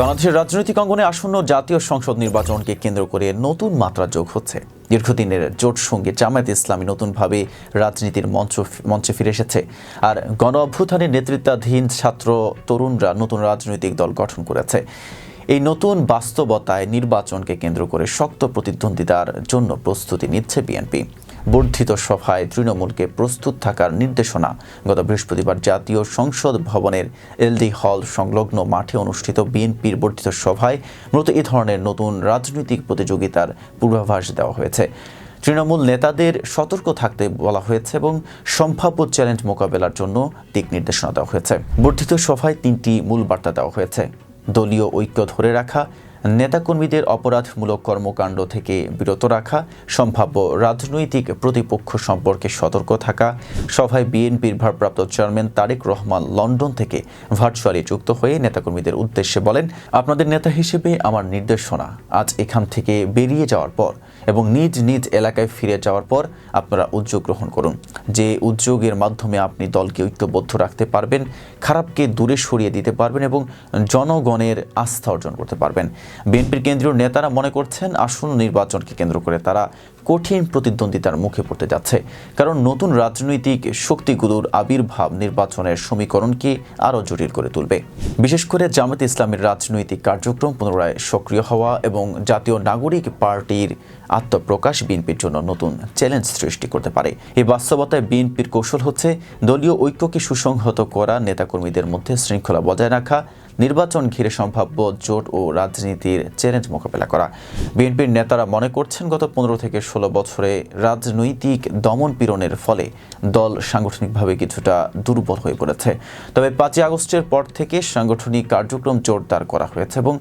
বাংলাদেশের রাজনৈতিক অঙ্গনে আসন্ন জাতীয় সংসদ নির্বাচনকে কেন্দ্র করে নতুন মাত্রা যোগ হচ্ছে। দীর্ঘদিনের জোট সঙ্গে জামায়াত ইসলামী নতুনভাবে রাজনীতির মঞ্চ মঞ্চে ফিরে এসেছে। আর গণ অভ্যুত্থানের নেতৃত্বাধীন ছাত্র তরুণরা নতুন রাজনৈতিক দল গঠন করেছে। এই নতুন বাস্তবতায় নির্বাচনকে কেন্দ্র করে শক্ত প্রতিদ্বন্দ্বিতার জন্য প্রস্তুতি নিচ্ছে বিএনপি। বর্ধিত সভায় তৃণমূলকে প্রস্তুত থাকার নির্দেশনা গত বৃহস্পতিবার জাতীয় সংসদ ভবনের এলডি হল সংলগ্ন মাঠে অনুষ্ঠিত বিএনপির বর্ধিত সভায় মূলত এ ধরনের নতুন রাজনৈতিক প্রতিযোগিতার পূর্বাভাস দেওয়া হয়েছে। তৃণমূল নেতাদের সতর্ক থাকতে বলা হয়েছে এবং সম্ভাব্য চ্যালেঞ্জ মোকাবেলার জন্য দিক নির্দেশনা দেওয়া হয়েছে। বর্ধিত সভায় তিনটি মূল বার্তা দেওয়া হয়েছে। দলীয় ঐক্য ধরে রাখা নেতাকর্মীদের অপরাধমূলক কর্মকাণ্ড থেকে বিরত রাখা, সম্ভাব্য রাজনৈতিক প্রতিপক্ষ সম্পর্কে সতর্ক থাকা, সভায় বিএনপির ভারপ্রাপ্ত চেয়ারম্যান তারেক রহমান লন্ডন থেকে ভার্চুয়ালি যুক্ত হয়ে নেতাকর্মীদের উদ্দেশ্যে বলেন, আপনাদের নেতা হিসেবে আমার নির্দেশনা আজ এখান থেকে বেরিয়ে যাওয়ার পর এবং নিজ নিজ এলাকায় ফিরে যাওয়ার পর আপনারা উদ্যোগ গ্রহণ করুন। যে উদ্যোগের মাধ্যমে আপনি দলকে ঐক্যবদ্ধ রাখতে পারবেন, খারাপকে দূরে সরিয়ে দিতে পারবেন এবং জনগণের আস্থা অর্জন করতে পারবেন। বিএনপির কেন্দ্রীয় নেতারা মনে করছেন আসন্ন নির্বাচনকে কেন্দ্র করে তারা কঠিন প্রতিদ্বন্দ্বিতার মুখে পড়তে যাচ্ছে। কারণ নতুন রাজনৈতিক শক্তিগুলোর আবির্ভাব নির্বাচনের সমীকরণকে আরও জটিল করে তুলবে। বিশেষ করে জামাত ইসলামের রাজনৈতিক কার্যক্রম পুনরায় সক্রিয় হওয়া এবং জাতীয় নাগরিক পার্টির আত্মপ্রকাশ বিএনপির জন্য নতুন চ্যালেঞ্জ সৃষ্টি করতে পারে। এই বাস্তবতায় বিএনপির কৌশল হচ্ছে দলীয় ঐক্যকে সুসংহত করা, নেতাকর্মীদের মধ্যে শৃঙ্খলা বজায় রাখা নির্বাচন ঘিরে সম্ভাব্য জোট ও রাজনীতির চ্যালেঞ্জ মোকাবেলা করা। বিএনপির নেতারা মনে করছেন গত পনেরো থেকে ষোলো বছরে রাজনৈতিক দমন পীড়নের ফলে দল সাংগঠনিকভাবে কিছুটা দুর্বল হয়ে পড়েছে। তবে পাঁচই আগস্টের পর থেকে সাংগঠনিক কার্যক্রম জোরদার করা হয়েছে এবং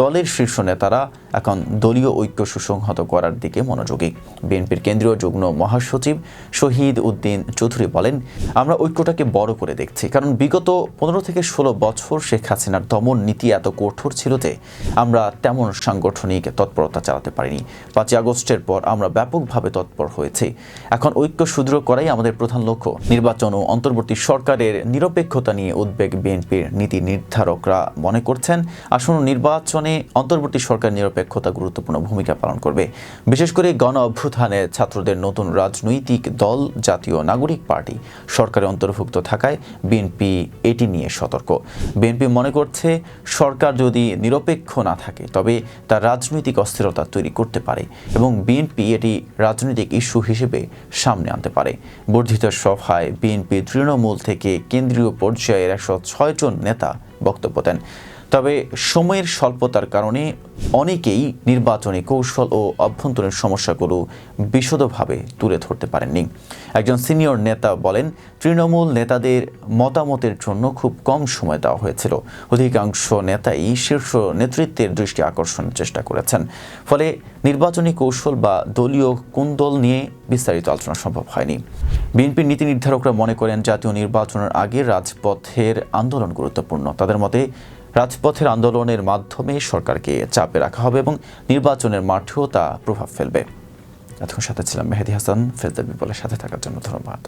দলের শীর্ষ নেতারা এখন দলীয় ঐক্য সুসংহত করার দিকে মনোযোগী। বিএনপির কেন্দ্রীয় যুগ্ম মহাসচিব শহীদ উদ্দিন চৌধুরী বলেন, আমরা ঐক্যটাকে বড় করে দেখছি। কারণ বিগত পনেরো থেকে ষোলো বছর শেখ হাসিনার দমন নীতি এত কঠোর ছিল যে আমরা তেমন সাংগঠনিক তৎপরতা চালাতে পারিনি। পাঁচই আগস্টের পর আমরা ব্যাপকভাবে তৎপর হয়েছি। এখন ঐক্য সুদৃঢ় করাই আমাদের প্রধান লক্ষ্য। নির্বাচন ও অন্তর্বর্তী সরকারের নিরপেক্ষতা নিয়ে উদ্বেগ বিএনপির নীতি নির্ধারকরা মনে করছেন, আসন্ন নির্বাচনে অন্তর্বর্তী সরকার নিরপেক্ষতা গুরুত্বপূর্ণ ভূমিকা পালন করবে। বিশেষ করে গণ অভ্যুত্থানে ছাত্রদের নতুন রাজনৈতিক দল, জাতীয় নাগরিক পার্টি সরকারে অন্তর্ভুক্ত থাকায় বিএনপি এটি নিয়ে সতর্ক। বিএনপি মনে করছে সরকার যদি নিরপেক্ষ না থাকে, তবে তার রাজনৈতিক অস্থিরতা তৈরি করতে পারে এবং বিএনপি এটি রাজনৈতিক ইস্যু হিসেবে সামনে আনতে পারে। বর্ধিত সভায় বিএনপি তৃণমূল থেকে কেন্দ্রীয় পর্যায়ের একশো ছয় জন নেতা বক্তব্য দেন। তবে সময়ের স্বল্পতার কারণে অনেকেই নির্বাচনী কৌশল ও অভ্যন্তরীণ সমস্যাগুলো বিশদভাবে তুলে ধরতে পারেননি। একজন সিনিয়র নেতা বলেন, তৃণমূল নেতাদের মতামতের জন্য খুব কম সময় দেওয়া হয়েছিল। অধিকাংশ নেতাই শীর্ষ নেতৃত্বের দৃষ্টি আকর্ষণের চেষ্টা করেছেন। ফলে নির্বাচনী কৌশল বা দলীয় কুন্দল নিয়ে বিস্তারিত আলোচনা সম্ভব হয়নি। বিএনপির নীতি নির্ধারকরা মনে করেন, জাতীয় নির্বাচনের আগে রাজপথের আন্দোলন গুরুত্বপূর্ণ। তাদের মতে রাজপথের আন্দোলনের মাধ্যমে সরকারকে চাপে রাখা হবে এবং নির্বাচনের মাঠেও তা প্রভাব ফেলবে। এতক্ষণ সাথে ছিলাম মেহেদি হাসান ফেজদার বিপলের সাথে থাকার জন্য ধন্যবাদ।